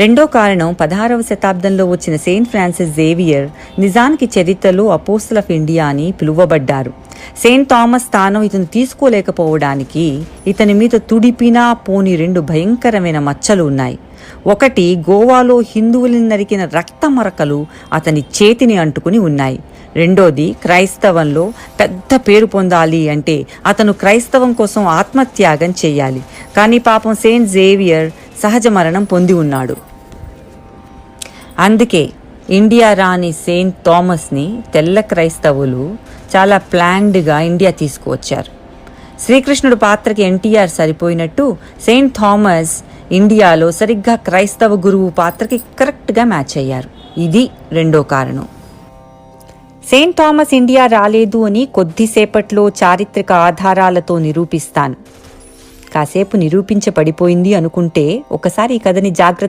రెండో కారణం పదహారవ శతాబ్దంలో వచ్చిన సెయింట్ ఫ్రాన్సిస్ జేవియర్ నిజానికి చరిత్రలో అపోస్తల్ ఆఫ్ ఇండియా అని పిలువబడ్డారు. సెయింట్ థామస్ స్థానం ఇతను తీసుకోలేకపోవడానికి ఇతని మీద తుడిపినా పోని రెండు భయంకరమైన మచ్చలు ఉన్నాయి. ఒకటి గోవాలో హిందువులను నరికిన రక్త మరకలు అతని చేతిని అంటుకుని ఉన్నాయి. రెండోది క్రైస్తవంలో పెద్ద పేరు పొందాలి అంటే అతను క్రైస్తవం కోసం ఆత్మత్యాగం చేయాలి. కానీ పాపం సెయింట్ జేవియర్ సహజ మరణం పొంది ఉన్నాడు. అందుకే ఇండియా రాని సెయింట్ థామస్ని తెల్ల క్రైస్తవులు చాలా ప్లాన్డ్గా ఇండియా తీసుకువచ్చారు. శ్రీకృష్ణుడు పాత్రకి ఎన్టీఆర్ సరిపోయినట్టు సెయింట్ థామస్ ఇండియాలో సరిగ్గా క్రైస్తవ గురువు పాత్రకి కరెక్ట్గా మ్యాచ్ అయ్యారు. ఇది రెండో కారణం. సెయింట్ థామస్ ఇండియా రాలేదు అని కొద్దిసేపట్లో చారిత్రక ఆధారాలతో నిరూపిస్తాను. కాసేపు నిరూపించబడిపోయింది అనుకుంటే ఒకసారి ఈ కథని జాగ్రత్త